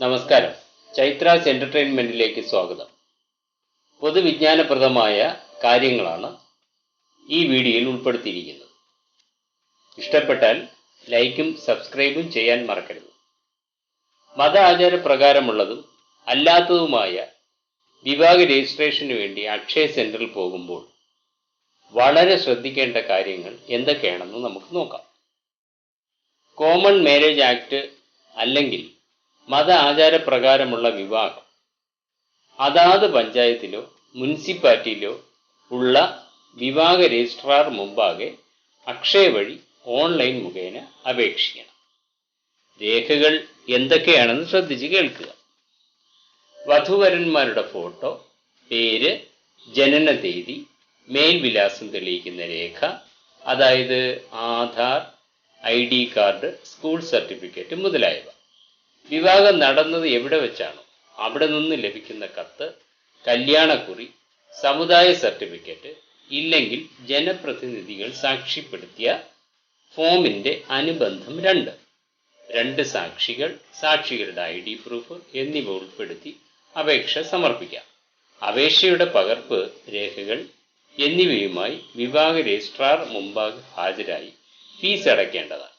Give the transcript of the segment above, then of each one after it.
നമസ്കാരം. ചൈത്രാസ് എന്റർടൈൻമെന്റിലേക്ക് സ്വാഗതം. പൊതുവിജ്ഞാനപ്രദമായ കാര്യങ്ങളാണ് ഈ വീഡിയോയിൽ ഉൾപ്പെടുത്തിയിരിക്കുന്നത്. ഇഷ്ടപ്പെട്ടാൽ ലൈക്കും സബ്സ്ക്രൈബും ചെയ്യാൻ മറക്കരുത്. മത ആചാരപ്രകാരമുള്ളതും അല്ലാത്തതുമായ വിവാഹ രജിസ്ട്രേഷന് വേണ്ടി അക്ഷയ സെന്ററിൽ പോകുമ്പോൾ വളരെ ശ്രദ്ധിക്കേണ്ട കാര്യങ്ങൾ എന്തൊക്കെയാണെന്ന് നമുക്ക് നോക്കാം. കോമൺ മാരേജ് ആക്ട് അല്ലെങ്കിൽ മത ആചാരപ്രകാരമുള്ള വിവാഹം. അതാത് പഞ്ചായത്തിലോ മുനിസിപ്പാലിറ്റിയിലോ ഉള്ള വിവാഹ രജിസ്ട്രാർ മുമ്പാകെ അക്ഷയ വഴി ഓൺലൈൻ മുഖേന അപേക്ഷിക്കണം. രേഖകൾ എന്തൊക്കെയാണെന്ന് ശ്രദ്ധിച്ച് കേൾക്കുക. വധുവരന്മാരുടെ ഫോട്ടോ പേര് ജനന തീയതി മേൽവിലാസം തെളിയിക്കുന്ന രേഖ അതായത് Aadhaar I D card school certificate മുതലായവ. വിവാഹം നടന്നത് എവിടെ വെച്ചാണോ അവിടെ നിന്ന് ലഭിക്കുന്ന കത്ത് കല്യാണക്കുറി സമുദായ സർട്ടിഫിക്കറ്റ് ഇല്ലെങ്കിൽ ജനപ്രതിനിധികൾ സാക്ഷ്യപ്പെടുത്തിയ ഫോമിന്റെ അനുബന്ധം രണ്ട്. രണ്ട് സാക്ഷികൾ സാക്ഷികളുടെ ഐ ഡി പ്രൂഫ് എന്നിവ ഉൾപ്പെടുത്തി അപേക്ഷ സമർപ്പിക്കാം. അപേക്ഷയുടെ പകർപ്പ് രേഖകൾ എന്നിവയുമായി വിവാഹ രജിസ്ട്രാർ മുമ്പാകെ ഹാജരായി ഫീസ് അടയ്ക്കേണ്ടതാണ്.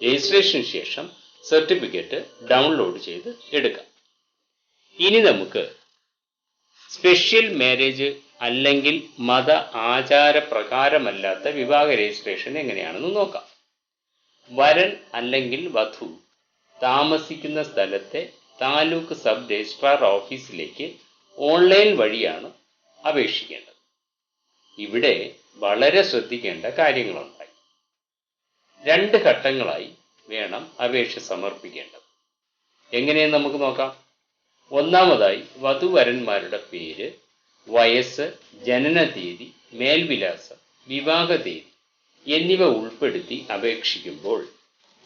രജിസ്ട്രേഷന് ശേഷം സർട്ടിഫിക്കറ്റ് ഡൗൺലോഡ് ചെയ്ത് എടുക്കാം. ഇനി നമുക്ക് സ്പെഷ്യൽ മാരേജ് അല്ലെങ്കിൽ മത ആചാര പ്രകാരമല്ലാത്ത വിവാഹ രജിസ്ട്രേഷൻ എങ്ങനെയാണെന്ന് നോക്കാം. വരൻ അല്ലെങ്കിൽ വധു താമസിക്കുന്ന സ്ഥലത്തെ താലൂക്ക് സബ് രജിസ്ട്രാർ ഓഫീസിലേക്ക് ഓൺലൈൻ വഴിയാണ് അപേക്ഷിക്കേണ്ടത്. ഇവിടെ വളരെ ശ്രദ്ധിക്കേണ്ട കാര്യങ്ങളുണ്ടായി. രണ്ട് ഘട്ടങ്ങളായി വേണം അപേക്ഷ സമർപ്പിക്കേണ്ടത്. എങ്ങനെയെന്ന് നമുക്ക് നോക്കാം. ഒന്നാമതായി വധുവരന്മാരുടെ പേര് വയസ്സ് ജനന തീയതി മേൽവിലാസം വിവാഹ തീയതി എന്നിവ ഉൾപ്പെടുത്തി അപേക്ഷിക്കുമ്പോൾ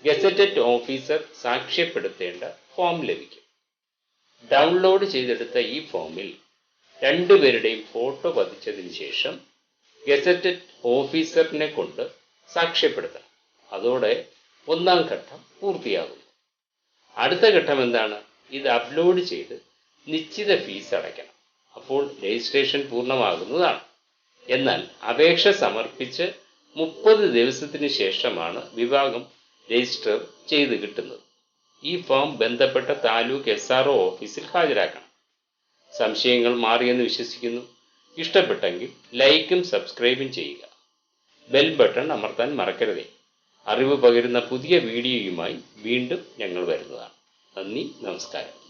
ഗസറ്റഡ് ഓഫീസർ സാക്ഷ്യപ്പെടുത്തേണ്ട ഫോം ലഭിക്കും. ഡൗൺലോഡ് ചെയ്തെടുത്ത ഈ ഫോമിൽ രണ്ടുപേരുടെയും ഫോട്ടോ പതിച്ചതിന് ശേഷം ഗസറ്റഡ് ഓഫീസറിനെ കൊണ്ട് സാക്ഷ്യപ്പെടുത്തണം. അതോടെ ഒന്നാം ഘട്ടം പൂർത്തിയാകുന്നു അടുത്ത ഘട്ടം എന്താണ്? ഇത് അപ്ലോഡ് ചെയ്ത് നിശ്ചിത ഫീസ് അടയ്ക്കണം. അപ്പോൾ രജിസ്ട്രേഷൻ പൂർണമാകുന്നതാണ്. എന്നാൽ അപേക്ഷ സമർപ്പിച്ച് മുപ്പത് ദിവസത്തിന് ശേഷമാണ് വിഭാഗം രജിസ്റ്റർ ചെയ്ത് കിട്ടുന്നത്. ഈ ഫോം ബന്ധപ്പെട്ട താലൂക്ക് എസ് ആർ ഓഫീസിൽ ഹാജരാക്കണം. സംശയങ്ങൾ മാറിയെന്ന് വിശ്വസിക്കുന്നു. ഇഷ്ടപ്പെട്ടെങ്കിൽ ലൈക്കും സബ്സ്ക്രൈബും ചെയ്യുക. ബെൽ ബട്ടൺ അമർത്താൻ മറക്കരുതേ. അറിവ് പകരുന്ന പുതിയ വീഡിയോയുമായി വീണ്ടും ഞങ്ങൾ വരുന്നതാണ്. നന്ദി നമസ്കാരം.